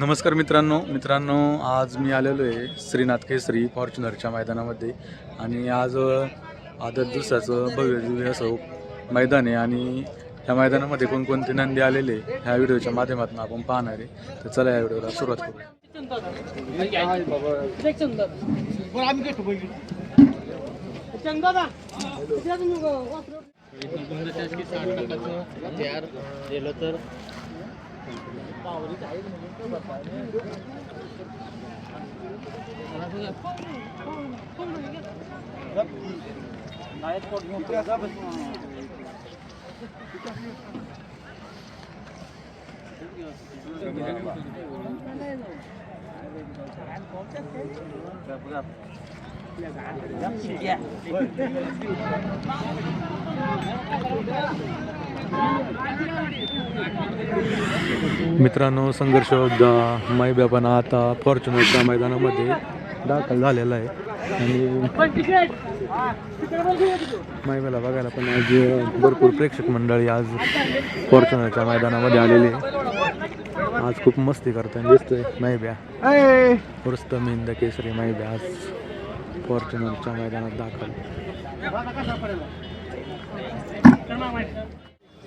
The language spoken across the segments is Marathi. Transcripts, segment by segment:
नमस्कार मित्रांनो. मित्रांनो आज मी आलेलो आहे श्रीनाथ केसरी फॉर्च्युनरच्या मैदानामध्ये. आणि आज आदत दिवसाचं भव्य दिव्य असं मैदान आहे. आणि ह्या मैदानामध्ये कोणकोणते नंदी आलेले ह्या व्हिडिओच्या माध्यमातून आपण पाहणार आहे. तर चला या व्हिडिओला सुरुवात करूया. bầu đi chạy mình cái vật lại gấp gì đấy con ngồi kia gấp Gặp gặp. Gấp gì vậy? मित्रांनो संघर्ष योद्धा मैब्या पण आता फॉर्च्युनरच्या मैदानामध्ये दाखल झालेला आहे. आणि मैब्याला बघायला पण आज भरपूर प्रेक्षक मंडळी आज फॉर्च्युनरच्या मैदानामध्ये आलेली आहे. आज खूप मस्ती करताना दिसतोय मैब्या रुस्तम हिंद केसरी मैब्या आज फॉर्च्युनरच्या मैदानात दाखल.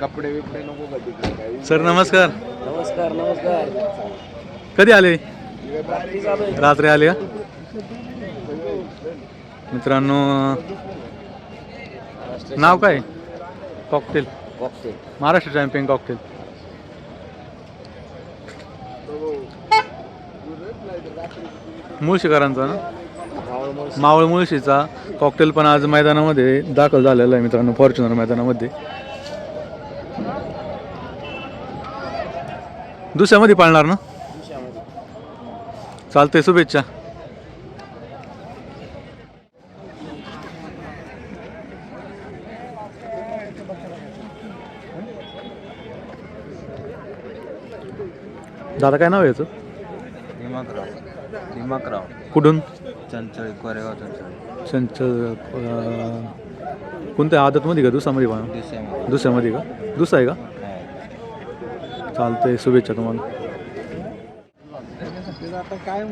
कपडे बिपडे नको का तिकडे काही. सर नमस्कार. नमस्कार नमस्कार. कधी आले? रात्री आले का? मित्रांनो नाव काय? Cocktail. Boxing Maharashtra champion cocktail. मुळशीकरांचा ना? मावळ मुळशीचा कॉकटेल पण आज मैदानामध्ये दाखल झालेला आहे मित्रांनो फॉर्च्युनर मैदानामध्ये. दुसऱ्यामध्ये पाळणार ना? चालतंय शुभेच्छा. दादा काय नाव आहे याचं? दिमाकराव दिमाकराव कुठून? चंचळी कोरेगाव चंचळी चंचल अं, कोणत्या आदतमध्ये का? दुसऱ्यामध्ये डिसेंबर दुसऱ्यामध्ये. का? दुसरा आहे का? चालतंय शुभेच्छा तुम्हाला. आता काय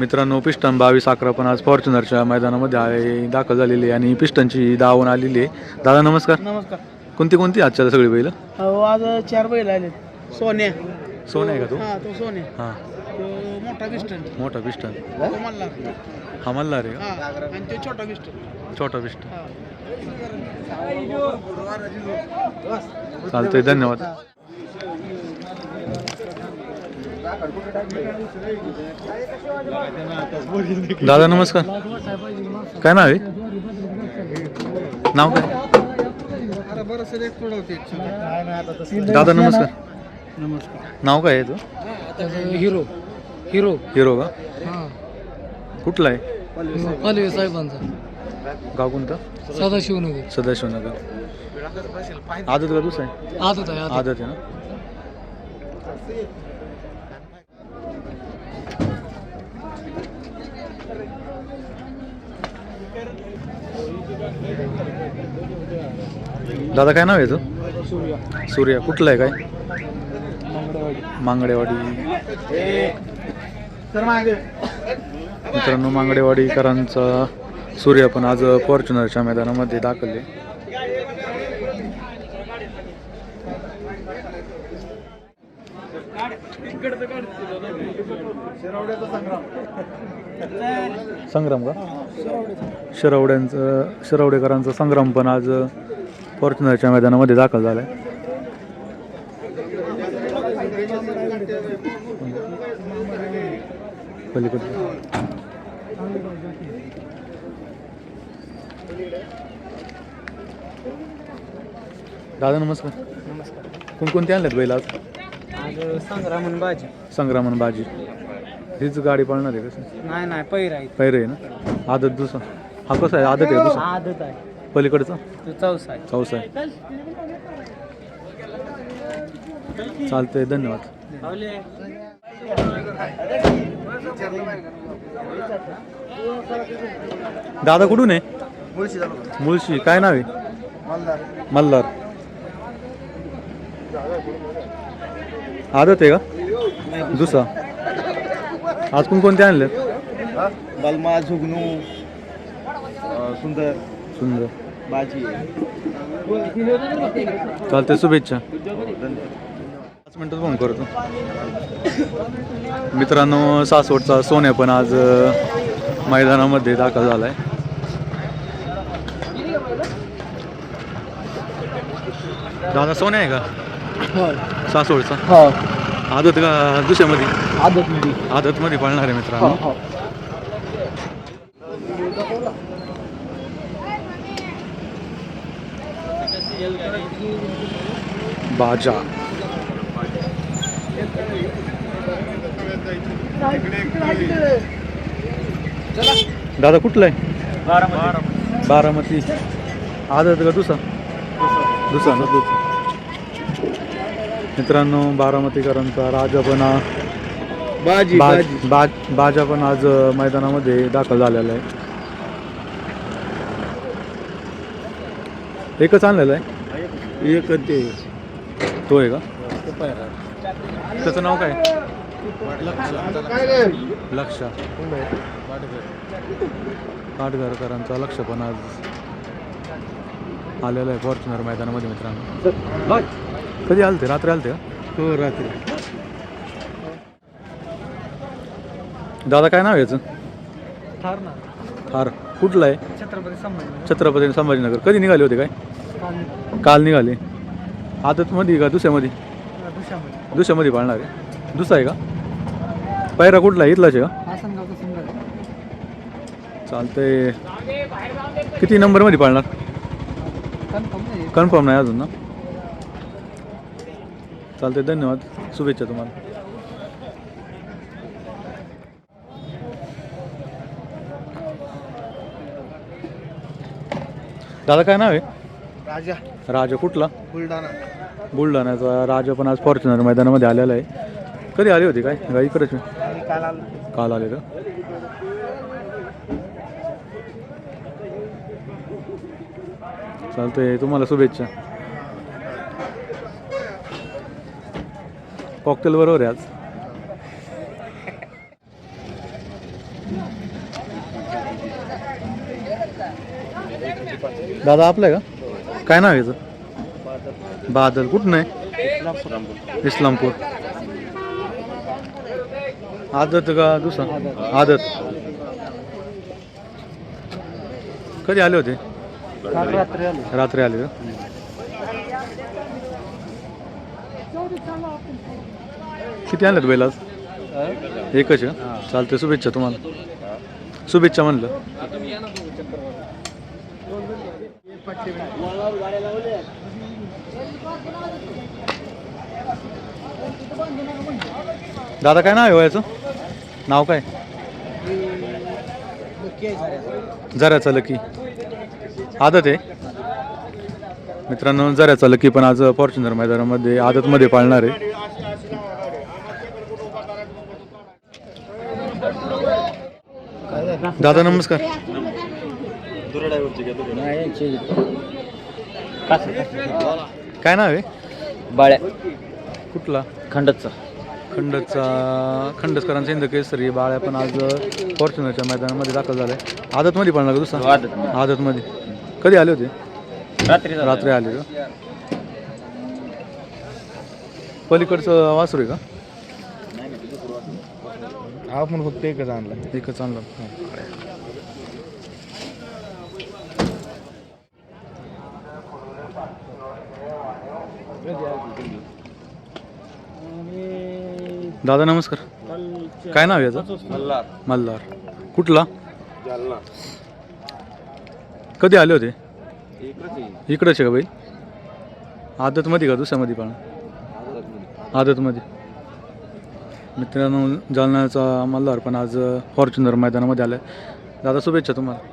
मित्रांनो पिस्टन बावीस अकरा पण आज फॉर्च्युनरच्या मैदानामध्ये आहे. दाखल झालेली आहे आणि पिस्टनची धावून आलेली आहे. दादा नमस्कार. नमस्कार. कोणती कोणती आजच्या सगळी बैल? आज चार बैल आले सोन्या. सोन आहे का तो? हा तो सोन्या. हां. तो मोठा पिस्टन मोठा पिस्टन हा मल्हार. आहे आणि तो छोटा पिस्टन छोटा पिस्टन हा. चालतंय धन्यवाद. दादा नमस्कार. काय नाव आहे? नाव काय? दादा नमस्कार. नमस्कार नाव काय आहे तो हिरो. हिरो. हिरो का? हा. कुठला आहे? साहेबांचा. गाव कोणतं? सदाशिवनगर. सदाशिवनगर. आदत का दुसरा? आहे आदत आहे आदत. आहे ना? दादा काय नाव आहे याचं सूर्या. कुठलं आहे काय? मांगडेवाडी. मित्रांनो मांगडेवाडीकरांचा सूर्य पण आज फॉर्च्युनरच्या मैदानामध्ये दाखल आहे. संग्राम का? शिरवड्यांचं शिरवडेकरांचा संग्राम पण आज फॉर्च्युनरच्या मैदानामध्ये दाखल झालाय. पलीकडे. दादा नमस्कार. नमस्कार. कोणकोणते आणलेत बैल आज? आज संग्रामन बाजी. संग्रामन बाजी. हीच गाडी पळणार आहे कसं नाही नाही पैर आहे पैरे आहे ना? आदत दुसरा. हा कसा आहे? आदत आहे दुसरा? आदत आहे. पलीकडचा? तो चौसा आहे. चौसा आहे. चालतंय धन्यवाद. दादा कुठून आहे? मुळशी काय नाव आहे? मल्हार. आदत आहे का? दुसरा? आज कोण कोणते आणले बलमा झुगनू सुंदर. सुंदर. बाजी. चालते शुभेच्छा. पाच मिनटात फोन करतो. मित्रांनो सासवडचा सोन्या पण आज मैदानामध्ये दाखल झालाय. दादा सोन्या आहे का? सासवडचा? हो. आदत का दुसऱ्यामध्ये? आदत मध्ये आदतमध्ये पळणार आहे मित्रांनो. हो बाजा. दादा कुठला आहे? बारामती. आदत का दुसरा. दुसरा ना दुसरा. मित्रांनो बारामतीकरांचा राजा पण आ- बाजी. बाज बाज बाजा पण आज मैदानामध्ये दाखल झालेला आहे. एकच आणलेलं आहे? एक ते. तो आहे का? त्याचं नाव काय? लक्ष. पाटघरकरांचा लक्ष पण आज आलेलं आहे फॉर्च्युनर मैदानामध्ये मित्रांनो. कधी आलते? रात्री आलते का? हो रात्री. दादा काय नाव आहे याचं? ठार ना. हार कुठलं आहे? छत्रपती संभाजी छत्रपती संभाजीनगर. कधी निघाले होते काय? काल. निघाले. आदतमध्ये का दुसऱ्यामध्ये? दुसऱ्यामध्ये. पाळणार आहे. दुसरा आहे का? पायरा कुठला आहे? इथलाच आहे का? आसनगावचा सुंदर चालतंय. किती नंबरमध्ये पाळणार? कन्फर्म नाही. कन्फर्म नाही अजून ना? चालतंय. धन्यवाद. शुभेच्छा तुम्हाला. दादा काय नाव आहे? राजा. राजा कुठला? बुलढाणा. बुलढाण्याचा राजा पण आज फॉर्च्युनर मैदानामध्ये आलेला आहे. कधी आले होते काय? का इकडंच? आणि काल आलो. काल आले का? चालतंय तुम्हाला शुभेच्छा. कॉकटेल बरोबर आहे आज. दादा आपलं आहे का? काय नाव आहे याचं? बादल. कुठून आहे? इस्लामपूर. आदत का दुसरा? आदत. कधी आले होते? काल रात्री आलो. रात्री आले का? किती आणलेत बैल आज? एकच आहे? का चालते शुभेच्छा तुम्हाला. शुभेच्छा म्हणलं. दादा काय नाव आहे हो याचं नाव काय? जराचा लकी. आदत आहे? मित्रांनो जराचा लकी पण आज फॉर्च्युनर मैदानामध्ये आदतमध्ये पाळणार आहे. दादा नमस्कार. काय नाव आहे? बाळ्या कुठला? खंडचा. खंडचा खंडसकरांचा हिंद केसरी बाळ्या पण आज फॉर्च्युनरच्या मैदानामध्ये दाखल झालाय. आदतमध्ये पडणार का दुसरा? आदत आदतमध्ये. कधी आले होते? रात्री रात्री आले का? पलीकडचं वासरू आहे का? आपण फक्त एकच आणला. एकच आणलं. दादा नमस्कार. काय नाव आहे याचं? मल्हार. कुठला? कधी आले होते? इकडंच आहे. का बाई? आदतमध्ये का दुसऱ्यामध्ये पण? आदतमध्ये. मित्रांनो जालन्याचा मल्हार पण आज फॉर्च्युनर मैदानामध्ये आला आहे दादा शुभेच्छा तुम्हाला.